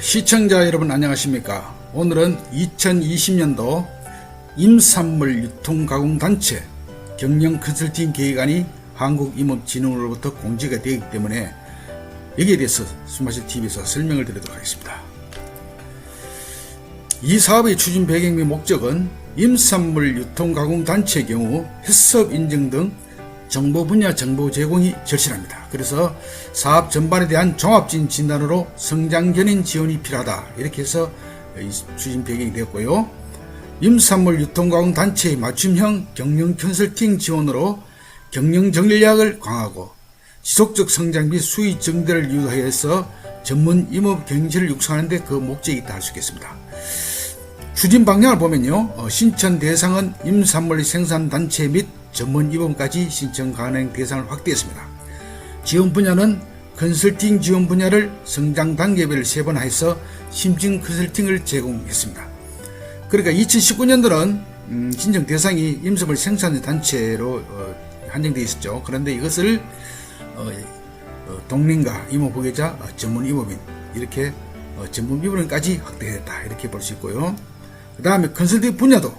시청자 여러분 안녕하십니까? 오늘은 2020년도 임산물 유통가공단체 경영 컨설팅 계획안이 한국임업진흥으로부터 공지가 되기 때문에 여기에 대해서 수마실 TV에서 설명을 드리도록 하겠습니다. 이 사업의 추진 배경 및 목적은 임산물 유통가공단체의 경우 해썹 인증 등 정보 분야 정보 제공이 절실합니다. 그래서 사업 전반에 대한 종합적인 진단으로 성장 견인 지원이 필요하다. 이렇게 해서 이 추진 배경이 되었고요. 임산물 유통가공 단체의 맞춤형 경영 컨설팅 지원으로 경영 전략을 강화하고 지속적 성장 및 수익 증대를 유도하여서 전문 임업 경제를 육성하는 데 그 목적이 있다 할 수 있겠습니다. 추진 방향을 보면요. 어, 신청 대상은 임산물 생산 단체 및 전문 입원까지 신청 가능 대상을 확대했습니다. 지원 분야는 컨설팅 지원 분야를 성장 단계별 세번 해서 심층 컨설팅을 제공했습니다. 그러니까 2019년도는 음, 신청 대상이 임산물 생산 단체로 어, 한정되어 있었죠. 그런데 이것을 어, 어, 동린가 임업부계자 어, 전문 임업인 이렇게 어, 전문 임업인까지 확대했다 이렇게 볼 수 있고요. 그 다음에 컨설팅 분야도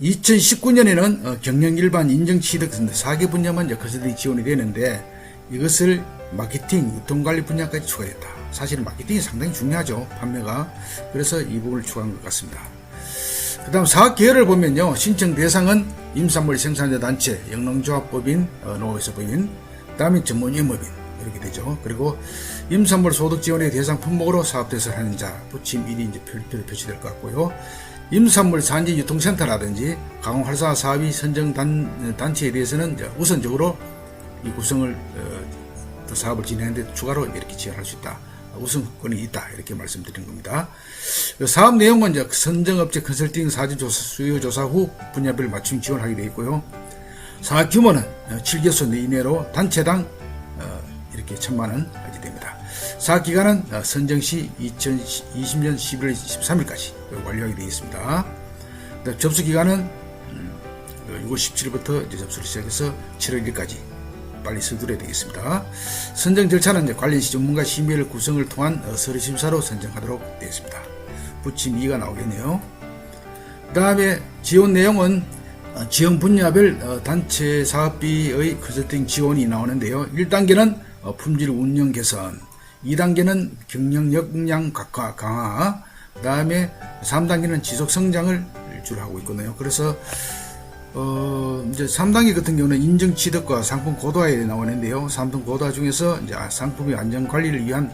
2019년에는 어, 경영 일반 인정 취득 4개 분야만 컨설팅 지원이 되는데 이것을 마케팅, 유통관리 분야까지 추가했다. 사실은 마케팅이 상당히 중요하죠. 판매가. 그래서 이 부분을 추가한 것 같습니다. 그 다음 사업 계열을 보면요. 신청 대상은 임산물 생산자 단체, 영농조합법인, 어, 농업에서 법인, 그 다음에 전문 임업인 이렇게 되죠. 그리고 임산물 소득 지원의 대상 품목으로 사업 대설하는 자, 부침 1이 이제 별도로 표시될 것 같고요. 임산물 산지 유통센터라든지 강원 활성화 사업이 선정 단, 단체에 대해서는 우선적으로 이 구성을 어, 또 사업을 진행하는데 추가로 이렇게 지원할 수 있다. 우선권이 있다 이렇게 말씀드린 겁니다. 사업 내용은 이제 선정업체 컨설팅 사진 조사 수요 조사 후 분야별 맞춤 지원하게 되어 있고요. 사업 규모는 7개소 이내로 단체당 어, 이렇게 천만 원 하게 됩니다. 사업 기간은 어, 선정 시 2020년 11월 13일까지 완료하게 되어 있습니다. 그다음 접수 기간은 음, 6월 17일부터 이제 접수를 시작해서 7월 1일까지 빨리 서두르야 되겠습니다. 선정 절차는 관련 시 전문가 심의를 구성을 통한 어, 서류 심사로 선정하도록 되어 있습니다. 부침 2가 나오겠네요. 그 다음에 지원 내용은 어, 지원 분야별 어, 단체 사업비의 컨설팅 지원이 나오는데요. 1단계는 어, 품질 운영 개선, 2단계는 경영 역량 각화 강화, 그 다음에 3단계는 지속 성장을 주로 하고 있거든요. 그래서 어, 이제 3단계 같은 경우는 인증 취득과 상품 고도화에 나오는데요. 상품 고도화 중에서 이제 아, 상품의 안전 관리를 위한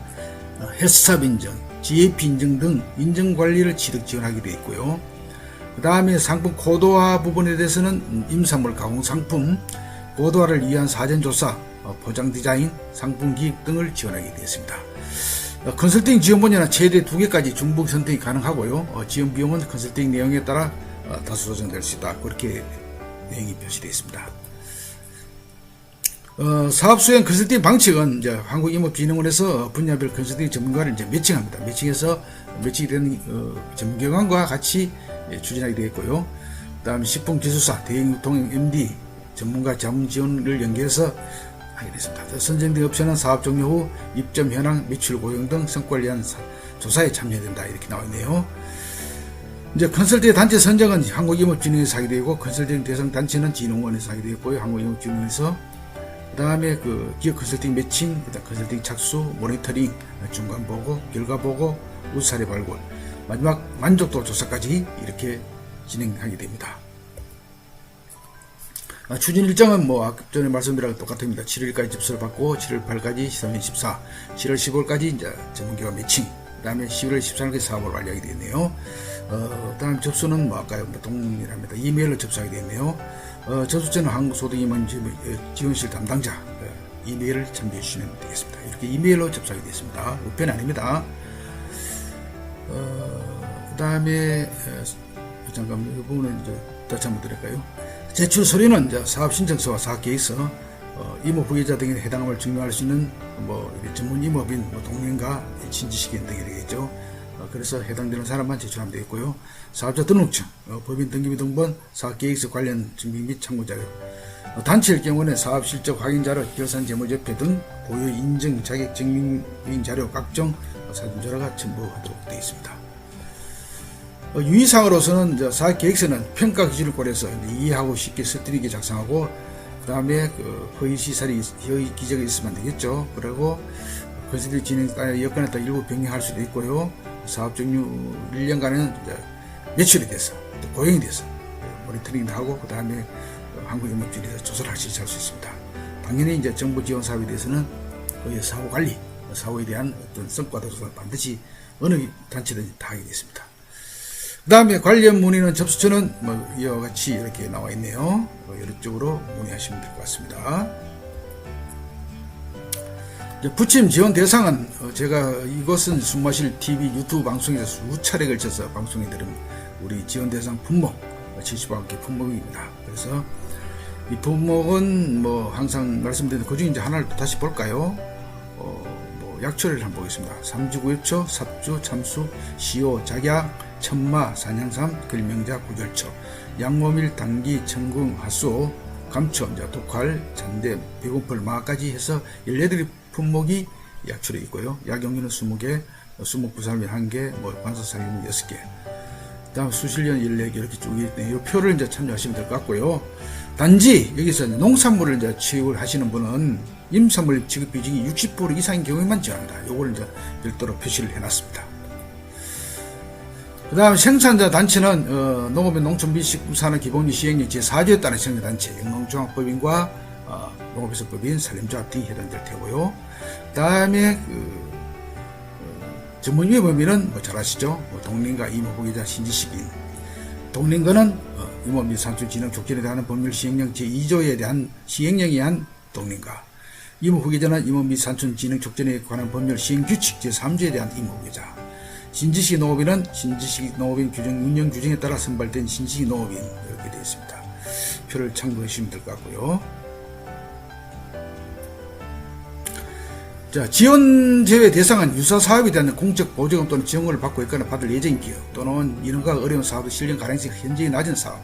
어, 헬스탑 인증, GAP 인증 등 인증 관리를 취득 지원하게 되어 있고요. 그 다음에 상품 고도화 부분에 대해서는 임산물 가공 상품 고도화를 위한 사전 조사, 어, 포장 디자인, 상품 기획 등을 지원하게 되었습니다. 어, 컨설팅 지원 분야는 최대 두 개까지 중복 선택이 가능하고요. 어, 지원 비용은 컨설팅 내용에 따라 어, 다수 조정될 수 있다. 그렇게 내용이 표시되어 있습니다. 어, 사업 수행 컨설팅 방식은 이제 한국임업진흥원에서 분야별 컨설팅 전문가를 이제 매칭합니다. 매칭해서 매칭이 된 어, 전문기관과 같이 예, 추진하게 되겠고요. 그다음 식품기술사, 대행유통 MD 전문가 자문 지원을 연계해서 하게 됐습니다. 선정된 업체는 사업 종료 후 입점 현황, 매출 고용 등 성과를 위한 사- 조사에 참여된다 이렇게 나와 있네요. 이제 컨설팅 단체 선정은 한국임업진흥에서 하게 되고 컨설팅 대상 단체는 진흥원에서 하게 되었고요. 한국임업진흥에서 그 다음에 그 기업 컨설팅 매칭, 그다음 컨설팅 착수, 모니터링, 중간 보고, 결과 보고, 우사례 발굴, 마지막 만족도 조사까지 이렇게 진행하게 됩니다. 아, 추진 일정은 뭐 아까 전에 말씀드린 것 똑같습니다. 7일까지 접수를 받고 7월 8일까지 13일 14, 7월 15일까지 이제 전문기관 매칭, 그 다음에 11월 13일까지 사업을 완료하게 되겠네요. 어, 다음 접수는 뭐 아까 뭐 동일합니다. 이메일로 접수하게 되겠네요. 어, 접수처는 한국소득임원 지원실 담당자 어, 이메일을 참조해 주시면 되겠습니다. 이렇게 이메일로 접수하게 되겠습니다. 우편 아닙니다. 어, 그 다음에 어, 잠깐만 이 부분은 이제 다시 한번 드릴까요? 제출 서류는 사업 신청서와 사업 계획서, 어, 임업 부계자 등에 해당함을 증명할 수 있는 뭐 전문 임업인 뭐 동행과 친지식인 등이 되겠죠. 어, 그래서 해당되는 사람만 제출하면 되겠고요. 사업자 등록증, 어, 법인 등기부 등본, 사업 계획서 관련 증빙 및 참고 자료. 어, 단체일 경우는 사업 실적 확인 자료, 결산 재무제표 등 고유 인증 자격 증명인 자료 각종 사진조라가 첨부하도록 되어 있습니다. 어, 유의사항으로서는 사업 계획서는 평가 기준을 고려해서 이해하고 쉽게 서투르게 작성하고 그 다음에 그 허위 시설이 허위 기재가 있으면 안 되겠죠. 그리고 건설이 진행 여건에 따라 일부 변경할 수도 있고요. 사업 종료 1년간은 이제 매출이 돼서 또 고용이 돼서 모니터링도 하고 그 다음에 한국영업주에서 조사를 할수 할수 있습니다. 당연히 이제 정부 지원 사업에 대해서는 사후 관리, 사후에 대한 어떤 성과도 반드시 어느 단체든지 다 하게 됐습니다. 그 다음에 관련 문의는 접수처는 뭐 이와 같이 이렇게 나와 있네요. 어, 이런 쪽으로 문의하시면 될 것 같습니다. 부침 지원 대상은 어, 제가 이것은 숨마실 TV 유튜브 방송에서 수차례 걸쳐서 들은 우리 지원 대상 품목 70억 개 품목입니다. 그래서 이 품목은 뭐 항상 말씀드린 그 중에 이제 하나를 또 다시 볼까요? 어, 뭐 약초를 한번 보겠습니다. 삼주구엽초, 삽주, 참수, 시오, 작약, 천마, 산양삼, 글명자, 구절초, 양모밀, 당기, 청궁, 하수, 감초, 이제 독활, 잔대, 배고플, 마까지 해서 14개 품목이 약초에 있고요. 약용료는 20개, 수목부살미 1개, 뭐 관사살미 6개. 다음 수실련 14개 이렇게 쭉 있네요. 이 표를 이제 참조하시면 될 것 같고요. 단지 여기서 농산물을 이제 취급을 하시는 분은 임산물 취급 비중이 60% 이상인 경우에만 지원한다. 요걸 이제 별도로 표시를 해놨습니다. 그 다음 생산자 단체는 어, 농업인 농촌민식품산업 기본이 시행령 제4조에 따른 생산단체 영농종합법인과 어, 농업회사법인 산림조합 등이 해당될 테고요. 그 다음에 그, 어, 전문위의 범위는 뭐 잘 아시죠? 뭐, 뭐 동린과 이모 후기자 신지식인 동린과는 어, 유모 및 산수진흥 족진에 대한 법률 시행령 제2조에 대한 시행령에 의한 동린과 임무 후계자는 임무 및 산촌 진흥 촉진에 관한 법률 시행 규칙 제3조에 대한 임무 후계자. 신지식 농업인은 신지식 농업인 규정 운영 규정에 따라 선발된 신지식 농업인 이렇게 되어 있습니다. 표를 참고해 주시면 될 것 같고요. 자, 지원 제외 대상은 유사 사업에 대한 공적 보조금 또는 지원을 받고 있거나 받을 예정인 기업 또는 이른과 어려운 사업의 실현 가능성이 현저히 낮은 사업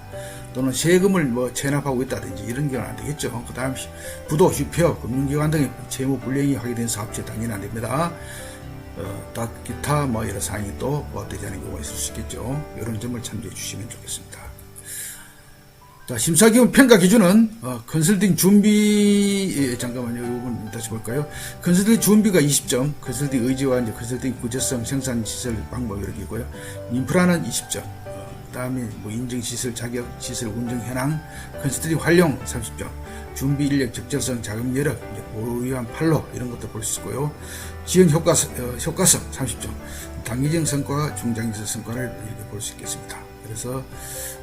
또는 세금을 뭐 체납하고 있다든지 이런 경우는 안 되겠죠. 그 다음 부도, 휴폐업, 금융기관 등의 재무 불량이 하게 된 사업체 당연히 안 됩니다. 어, 다 기타 뭐 여러 사항이 또 부합되지 않은 경우가 있을 수 있겠죠. 이런 점을 참조해 주시면 좋겠습니다. 자, 심사기원 평가 기준은 어, 컨설팅 준비 예, 잠깐만요. 이건 다시 볼까요? 컨설팅 준비가 20점, 컨설팅 의지와 이제 컨설팅 구체성, 생산 시설 방법 이렇게 있고요. 인프라는 20점. 어, 그다음에 뭐 인증 시설 자격, 시설 운영 현황, 컨설팅 활용 30점. 준비 인력 적절성, 자금 여력, 이제 보유한 판로 이런 것도 볼 수 있고요. 지원 효과 어, 효과성 30점. 단기적 성과와 중장기적 성과를 이렇게 볼 수 있겠습니다. 그래서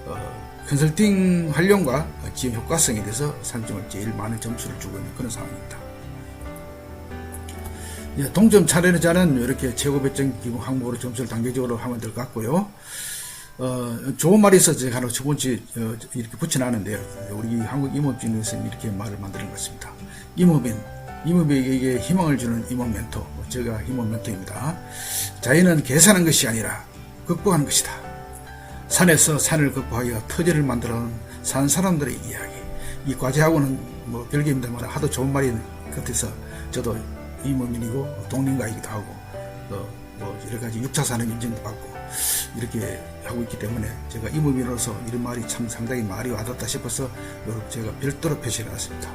어, 컨설팅 활용과 지원 효과성에 대해서 산점을 제일 많은 점수를 주고 있는 그런 상황입니다. 예, 동점 차례자는 이렇게 최고 배정 항목으로 점수를 단계적으로 하면 될 것 같고요. 어, 좋은 말이 있어서 제가 하나 첫 번째 어, 이렇게 붙여놨는데요. 우리 한국 임업진에서 이렇게 말을 만드는 것 같습니다. 임업인, 임업에게 희망을 주는 임업 멘토, 제가 임업 멘토입니다. 자연은 계산한 것이 아니라 극복하는 것이다. 산에서 산을 극복하기가 터전을 만들어놓은 산 사람들의 이야기. 이 과제하고는 뭐 별개입니다만 하도 좋은 말이 끝에서 저도 임업인이고 동린가이기도 하고 또뭐 여러 가지 6차 산업 인증도 받고 이렇게 하고 있기 때문에 제가 임업인으로서 이런 말이 참 상당히 말이 와닿다 싶어서 제가 별도로 표시해 놨습니다.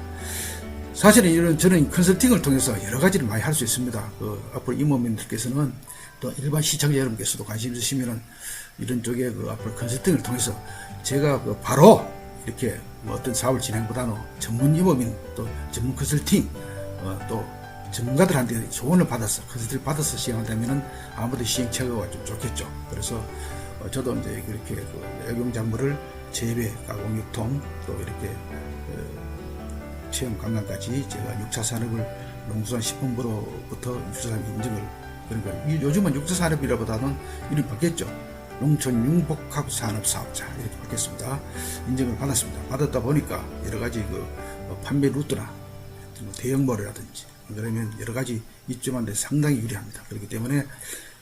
사실은 이런 저는 컨설팅을 통해서 여러 가지를 많이 할 수 있습니다. 그 앞으로 임업인들께서는 또 일반 시청자 여러분께서도 관심 있으시면은 이런 쪽에 그 앞으로 컨설팅을 통해서 제가 그 바로 이렇게 뭐 어떤 사업을 진행보다는 전문 임업인 또 전문 컨설팅 어, 또 전문가들한테 조언을 받아서 컨설팅을 받아서 시행한다면은 아무래도 시행 체계가 좀 좋겠죠. 그래서 어, 저도 이제 그렇게 그 약용작물을 재배, 가공, 유통 또 이렇게 어, 체험 관광까지 제가 6차 산업을 농수산 식품부로부터 6차 산업 인증을 그러니까 이- 요즘은 6차 산업이라보다는 이름이 바뀌었죠. 농촌 융복합 산업 사업자 이렇게 바뀌었습니다. 인증을 받았습니다. 받았다 보니까 여러 가지 그 어, 판매 루트나 뭐 대형몰이라든지 그러면 여러 가지 입점하는데 상당히 유리합니다. 그렇기 때문에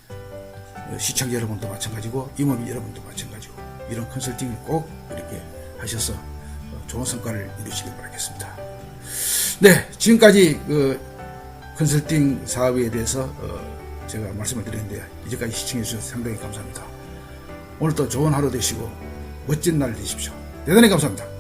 어, 시청자 여러분도 마찬가지고 임업인 여러분도 마찬가지고 이런 컨설팅을 꼭 이렇게 하셔서 어, 좋은 성과를 이루시길 바라겠습니다. 네, 지금까지 그 컨설팅 사업에 대해서 어, 제가 말씀을 드렸는데 이제까지 시청해 주셔서 상당히 감사합니다. 오늘도 좋은 하루 되시고 멋진 날 되십시오. 대단히 감사합니다.